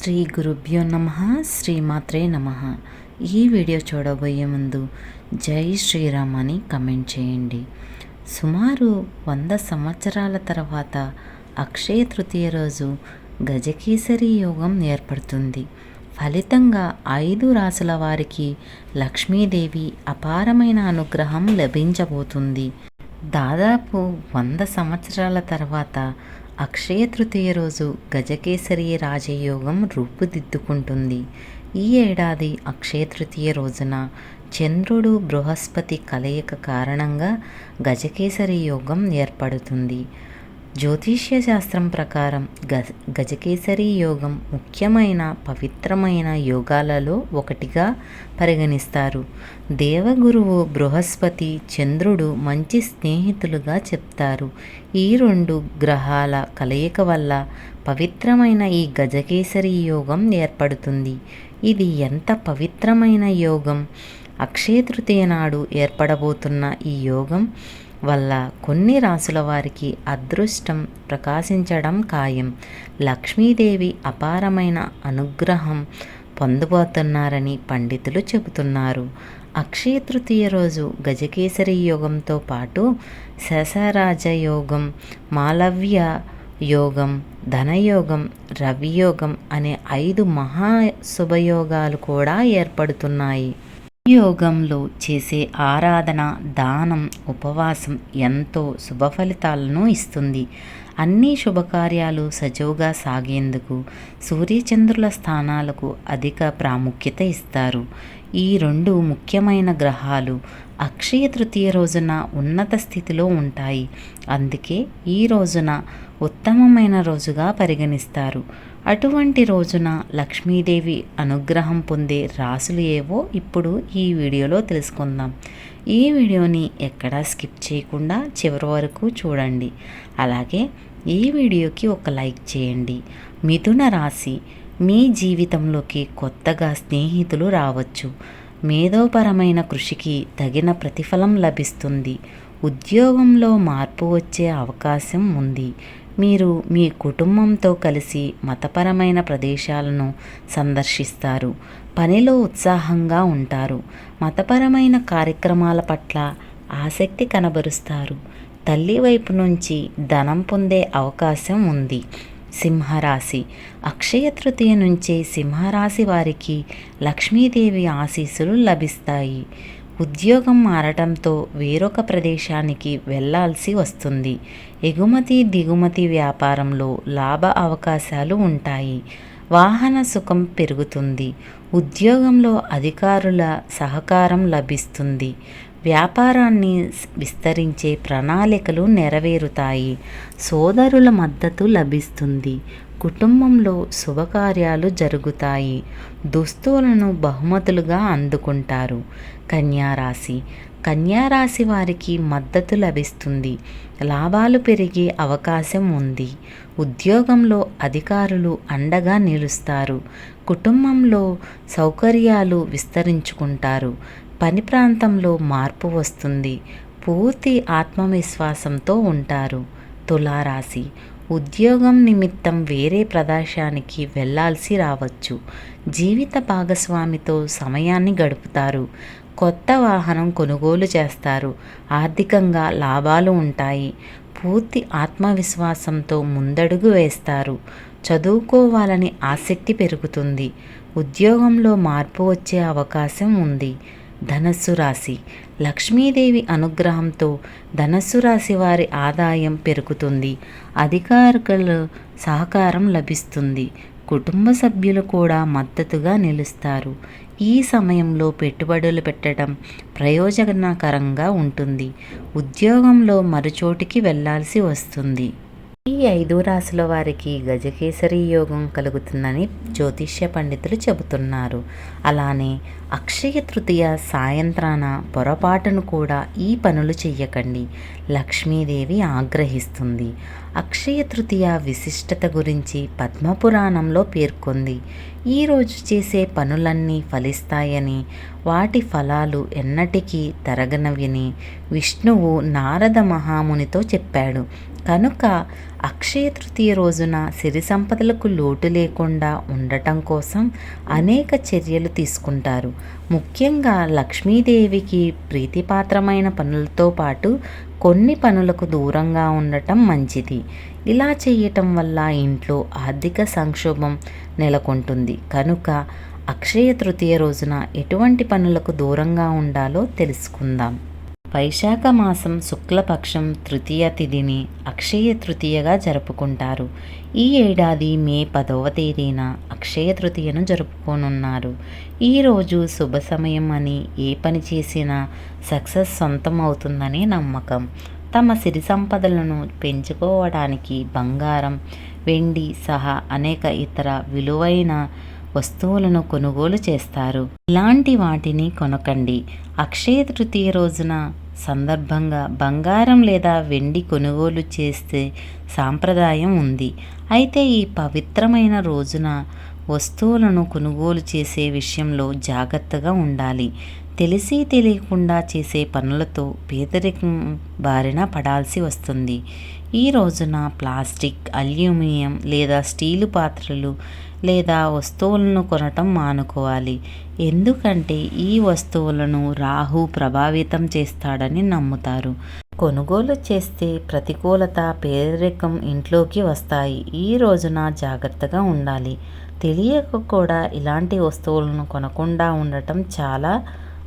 శ్రీ గురుభ్యో నమ శ్రీమాత్రే నమ. ఈ వీడియో చూడబోయే ముందు జై శ్రీరామ్ అని కమెంట్ చేయండి. సుమారు వంద సంవత్సరాల తర్వాత అక్షయ తృతీయ రోజు గజకేసరి యోగం ఏర్పడుతుంది. ఫలితంగా ఐదు రాసుల వారికి లక్ష్మీదేవి అపారమైన అనుగ్రహం లభించబోతుంది. దాదాపు వంద సంవత్సరాల తర్వాత అక్షయ తృతీయ రోజు గజకేసరి రాజయోగం రూపుదిద్దుకుంటుంది. ఈ ఏడాది అక్షయ తృతీయ రోజున చంద్రుడు బృహస్పతి కలయిక కారణంగా గజకేసరి యోగం ఏర్పడుతుంది. జ్యోతిష్య శాస్త్రం ప్రకారం గజ గజకేసరి యోగం ముఖ్యమైన పవిత్రమైన యోగాలలో ఒకటిగా పరిగణిస్తారు. దేవగురువు బృహస్పతి చంద్రుడు మంచి స్నేహితులుగా చెప్తారు. ఈ రెండు గ్రహాల కలయిక వల్ల పవిత్రమైన ఈ గజకేసరి యోగం ఏర్పడుతుంది. ఇది ఎంత పవిత్రమైన యోగం? అక్షయ తృతీయ నాడు ఏర్పడబోతున్న ఈ యోగం వల్ల కొన్ని రాసుల వారికి అదృష్టం ప్రకాశించడం ఖాయం. లక్ష్మీదేవి అపారమైన అనుగ్రహం పొందబోతున్నారని పండితులు చెబుతున్నారు. అక్షయ తృతీయ రోజు గజకేసరి యోగంతో పాటు శశరాజ యోగం మాలవ్య యోగం ధనయోగం రవియోగం అనే ఐదు మహా శుభయోగాలు కూడా ఏర్పడుతున్నాయి. యోగంలో చేసే ఆరాధన దానం ఉపవాసం ఎంతో శుభ ఫలితాలను ఇస్తుంది. అన్ని శుభకార్యాలు సజవుగా సాగేందుకు సూర్యచంద్రుల స్థానాలకు అధిక ప్రాముఖ్యత ఇస్తారు. ఈ రెండు ముఖ్యమైన గ్రహాలు అక్షయ తృతీయ రోజున ఉన్నత స్థితిలో ఉంటాయి. అందుకే ఈ రోజున ఉత్తమమైన రోజుగా పరిగణిస్తారు. అటువంటి రోజున లక్ష్మీదేవి అనుగ్రహం పొందే రాసులు ఏవో ఇప్పుడు ఈ వీడియోలో తెలుసుకుందాం. ఈ వీడియోని ఎక్కడా స్కిప్ చేయకుండా చివరి వరకు చూడండి. అలాగే ఈ వీడియోకి ఒక లైక్ చేయండి. మిథున రాశి మీ జీవితంలోకి కొత్తగా స్నేహితులు రావచ్చు. మేధోపరమైన కృషికి తగిన ప్రతిఫలం లభిస్తుంది. ఉద్యోగంలో మార్పు వచ్చే అవకాశం ఉంది. మీరు మీ కుటుంబంతో కలిసి మతపరమైన ప్రదేశాలను సందర్శిస్తారు. పనిలో ఉత్సాహంగా ఉంటారు. మతపరమైన కార్యక్రమాల పట్ల ఆసక్తి కనబరుస్తారు. తల్లి వైపు నుంచి ధనం పొందే అవకాశం ఉంది. సింహరాశి. అక్షయ తృతీయ నుంచే సింహరాశి వారికి లక్ష్మీదేవి ఆశీస్సులు లభిస్తాయి. ఉద్యోగం మారటంతో వేరొక ప్రదేశానికి వెళ్ళాల్సి వస్తుంది. ఎగుమతి దిగుమతి వ్యాపారంలో లాభ అవకాశాలు ఉంటాయి. వాహన సుఖం పెరుగుతుంది. ఉద్యోగంలో అధికారుల సహకారం లభిస్తుంది. వ్యాపారాన్ని విస్తరించే ప్రణాళికలు నెరవేరుతాయి. సోదరుల మద్దతు లభిస్తుంది. కుటుంబంలో శుభకార్యాలు జరుగుతాయి. దుస్తులను బహుమతులుగా అందుకుంటారు. కన్యారాశి. కన్యారాశి వారికి మద్దతు లభిస్తుంది. లాభాలు పెరిగే అవకాశం ఉంది. ఉద్యోగంలో అధికారులు అండగా నిలుస్తారు. కుటుంబంలో సౌకర్యాలు విస్తరించుకుంటారు. పని ప్రాంతంలో మార్పు వస్తుంది. పూర్తి ఆత్మవిశ్వాసంతో ఉంటారు. తులారాశి. ఉద్యోగం నిమిత్తం వేరే ప్రదేశానికి వెళ్ళాల్సి రావచ్చు. జీవిత భాగస్వామితో సమయాన్ని గడుపుతారు. కొత్త వాహనం కొనుగోలు చేస్తారు. ఆర్థికంగా లాభాలు ఉంటాయి. పూర్తి ఆత్మవిశ్వాసంతో ముందడుగు వేస్తారు. చదువుకోవాలని ఆసక్తి పెరుగుతుంది. ఉద్యోగంలో మార్పు వచ్చే అవకాశం ఉంది. ధనస్సు రాశి. లక్ష్మీదేవి అనుగ్రహంతో ధనస్సు రాశి వారి ఆదాయం పెరుగుతుంది. అధికారుల సహకారం లభిస్తుంది. కుటుంబ సభ్యులు కూడా మద్దతుగా నిలుస్తారు. ఈ సమయంలో పెట్టుబడులు పెట్టడం ప్రయోజనకరంగా ఉంటుంది. ఉద్యోగంలో మరుచోటికి వెళ్ళాల్సి వస్తుంది. ఈ ఐదు రాశుల వారికి గజకేసరి యోగం కలుగుతుందని జ్యోతిష్య పండితులు చెబుతున్నారు. అలానే అక్షయ తృతీయ సాయంత్రాన పొరపాటును కూడా ఈ పనులు చెయ్యకండి. లక్ష్మీదేవి ఆగ్రహిస్తుంది. అక్షయ తృతీయ విశిష్టత గురించి పద్మపురాణంలో పేర్కొంది. ఈరోజు చేసే పనులన్నీ ఫలిస్తాయని వాటి ఫలాలు ఎన్నటికీ తరగనవిని విష్ణువు నారద మహామునితో చెప్పాడు. కనుక అక్షయ తృతీయ రోజున సిరి సంపదలకు లోటు లేకుండా ఉండటం కోసం అనేక చర్యలు తీసుకుంటారు. ముఖ్యంగా లక్ష్మీదేవికి ప్రీతిపాత్రమైన పనులతో పాటు కొన్ని పనులకు దూరంగా ఉండటం మంచిది. ఇలా చేయటం వల్ల ఇంట్లో ఆర్థిక సంక్షోభం నెలకొంటుంది. కనుక అక్షయ తృతీయ రోజున ఎటువంటి పనులకు దూరంగా ఉండాలో తెలుసుకుందాం. వైశాఖ మాసం శుక్లపక్షం తృతీయ తిథిని అక్షయ తృతీయగా జరుపుకుంటారు. ఈ ఏడాది మే పదవ తేదీన అక్షయ తృతీయను జరుపుకోనున్నారు. ఈరోజు శుభ సమయం అని ఏ పని చేసినా సక్సెస్ సొంతం అవుతుందని నమ్మకం. తమ సిరి సంపదలను పెంచుకోవడానికి బంగారం వెండి సహా అనేక ఇతర విలువైన వస్తువులను కొనుగోలు చేస్తారు. ఇలాంటి వాటిని కొనకండి. అక్షయ తృతీయ రోజున సందర్భంగా బంగారం లేదా వెండి కొనుగోలు చేస్తే సాంప్రదాయం ఉంది. అయితే ఈ పవిత్రమైన రోజున వస్తువులను కొనుగోలు చేసే విషయంలో జాగ్రత్తగా ఉండాలి. తెలిసి తెలియకుండా చేసే పనులతో పేదరికం బారిన పడాల్సి వస్తుంది. ఈ రోజున ప్లాస్టిక్ అల్యూమినియం లేదా స్టీలు పాత్రలు లేదా వస్తువులను కొనటం మానుకోవాలి. ఎందుకంటే ఈ వస్తువులను రాహు ప్రభావితం చేస్తాడని నమ్ముతారు. కొనుగోలు చేస్తే ప్రతికూలత పేదరికం ఇంట్లోకి వస్తాయి. ఈ రోజున జాగ్రత్తగా ఉండాలి. తెలియక కూడా ఇలాంటి వస్తువులను కొనకుండా ఉండటం చాలా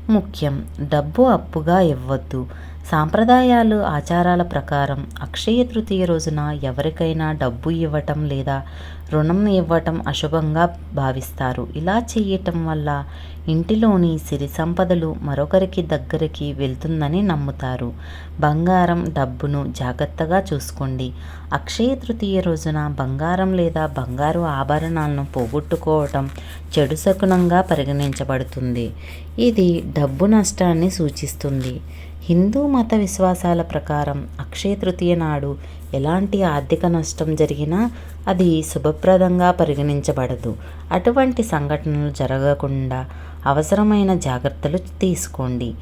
ముఖ్యం. డబ్బు అప్పుగా ఇవ్వద్దు. సాంప్రదాయాలు ఆచారాల ప్రకారం అక్షయ తృతీయ రోజున ఎవరికైనా డబ్బు ఇవ్వటం లేదా రుణం ఇవ్వటం అశుభంగా భావిస్తారు. ఇలా చేయటం వల్ల ఇంటిలోని సిరి సంపదలు మరొకరికి దగ్గరికి వెళ్తుందని నమ్ముతారు. బంగారం డబ్బును జాగ్రత్తగా చూసుకోండి. అక్షయ తృతీయ రోజున బంగారం లేదా బంగారు ఆభరణాలను పోగొట్టుకోవటం చెడు శకునంగా పరిగణించబడుతుంది. ఇది డబ్బు నష్టాన్ని సూచిస్తుంది. హిందూ మత విశ్వాసాల ప్రకారం అక్షయ తృతీయ నాడు ఎలాంటి ఆర్థిక నష్టం జరిగినా అది శుభప్రదంగా పరిగణించబడదు. అటువంటి సంఘటనలు జరగకుండా అవసరమైన జాగ్రత్తలు తీసుకోండి.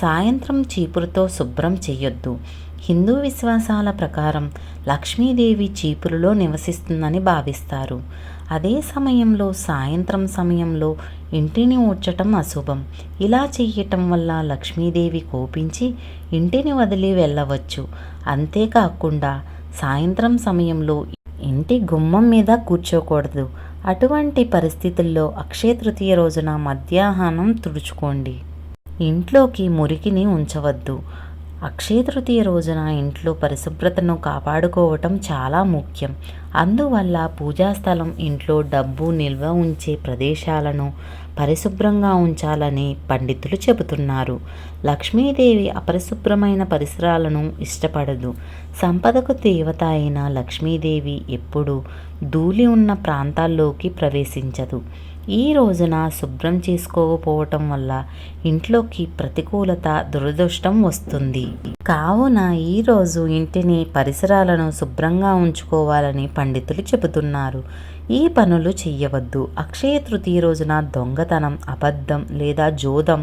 సాయంత్రం చీపురుతో శుభ్రం చేయొద్దు. హిందూ విశ్వాసాల ప్రకారం లక్ష్మీదేవి చీపురులో నివసిస్తుందని భావిస్తారు. అదే సమయంలో సాయంత్రం సమయంలో ఇంటిని ఊడ్చటం అశుభం. ఇలా చేయటం వల్ల లక్ష్మీదేవి కోపించి ఇంటిని వదిలి వెళ్ళవచ్చు. అంతేకాకుండా సాయంత్రం సమయంలో ఇంటి గుమ్మం మీద కూర్చోకూడదు. అటువంటి పరిస్థితుల్లో అక్షయ తృతీయ రోజున మధ్యాహ్నం తుడుచుకోండి. ఇంట్లోకి మురికిని ఉంచవద్దు. అక్షయ తృతీయ రోజున ఇంట్లో పరిశుభ్రతను కాపాడుకోవటం చాలా ముఖ్యం. అందువల్ల పూజా స్థలం ఇంట్లో డబ్బు నిల్వ ఉంచే ప్రదేశాలను పరిశుభ్రంగా ఉంచాలని పండితులు చెబుతున్నారు. లక్ష్మీదేవి అపరిశుభ్రమైన పరిసరాలను ఇష్టపడదు. సంపదకు దేవత అయిన లక్ష్మీదేవి ఎప్పుడూ ధూళి ఉన్న ప్రాంతాల్లోకి ప్రవేశించదు. ఈ రోజున శుభ్రం చేసుకోకపోవటం వల్ల ఇంట్లోకి ప్రతికూలత దురదృష్టం వస్తుంది. కావున ఈరోజు ఇంటిని పరిసరాలను శుభ్రంగా ఉంచుకోవాలని పండితులు చెబుతున్నారు. ఈ పనులు చెయ్యవద్దు. అక్షయ తృతీయ రోజున దొంగతనం అబద్ధం లేదా జోదం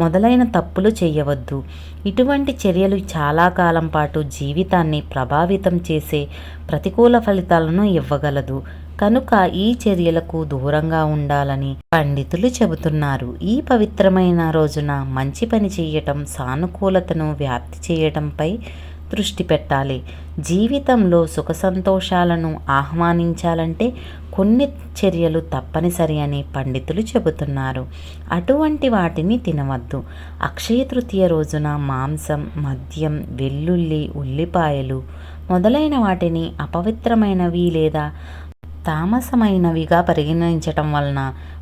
మొదలైన తప్పులు చేయవద్దు ఇటువంటి చర్యలు చాలా కాలం పాటు జీవితాన్ని ప్రభావితం చేసే ప్రతికూల ఫలితాలను ఇవ్వగలదు. కనుక ఈ చర్యలకు దూరంగా ఉండాలని పండితులు చెబుతున్నారు. ఈ పవిత్రమైన రోజున మంచి పని చేయటం సానుకూలతను వ్యాప్తి చేయటంపై దృష్టి పెట్టాలి. జీవితంలో సుఖ సంతోషాలను ఆహ్వానించాలంటే కొన్ని చర్యలు తప్పనిసరి అని పండితులు చెబుతున్నారు. అటువంటి వాటిని తినవద్దు. అక్షయ తృతీయ రోజున మాంసం మద్యం వెల్లుల్లి ఉల్లిపాయలు మొదలైన వాటిని అపవిత్రమైనవి లేదా తామసమైనవిగా పరిగణించటం వలన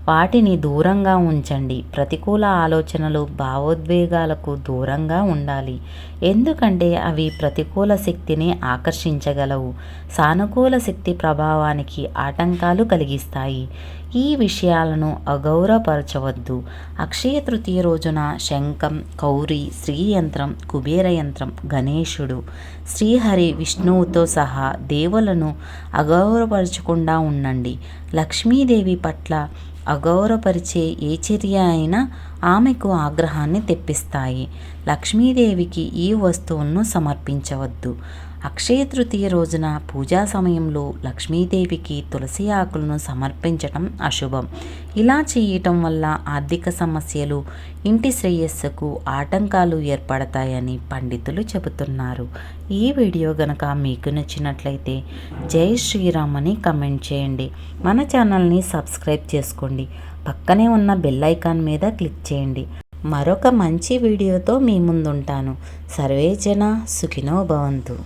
వాటిని దూరంగా ఉంచండి. ప్రతికూల ఆలోచనలు భావోద్వేగాలకు దూరంగా ఉండాలి. ఎందుకంటే అవి ప్రతికూల శక్తిని ఆకర్షించగలవు. సానుకూల శక్తి ప్రభావానికి ఆటంకాలు కలిగిస్తాయి. ఈ విషయాలను అగౌరవపరచవద్దు. అక్షయ తృతీయ రోజున శంఖం కౌరి శ్రీయంత్రం కుబేర యంత్రం గణేశుడు శ్రీహరి విష్ణువుతో సహా దేవులను అగౌరవపరచకుండా ఉండండి. లక్ష్మీదేవి పట్ల అగౌరవపరిచే ఏ చర్య అయినా ఆమెకు ఆగ్రహాన్ని తెప్పిస్తాయి. లక్ష్మీదేవికి ఈ వస్తువులను సమర్పించవద్దు. అక్షయ తృతీయ రోజున పూజా సమయంలో లక్ష్మీదేవికి తులసి ఆకులను సమర్పించటం అశుభం. ఇలా చేయటం వల్ల ఆర్థిక సమస్యలు ఇంటి శ్రేయస్సుకు ఆటంకాలు ఏర్పడతాయని పండితులు చెబుతున్నారు. ఈ వీడియో గనక మీకు నచ్చినట్లయితే జై శ్రీరామ్ అని కమెంట్ చేయండి. మన ఛానల్ని సబ్స్క్రైబ్ చేసుకోండి. పక్కనే ఉన్న బెల్ ఐకాన్ మీద క్లిక్ చేయండి. మరొక మంచి వీడియోతో మీ ముందుంటాను. సర్వేజన సుఖినో భవంతు.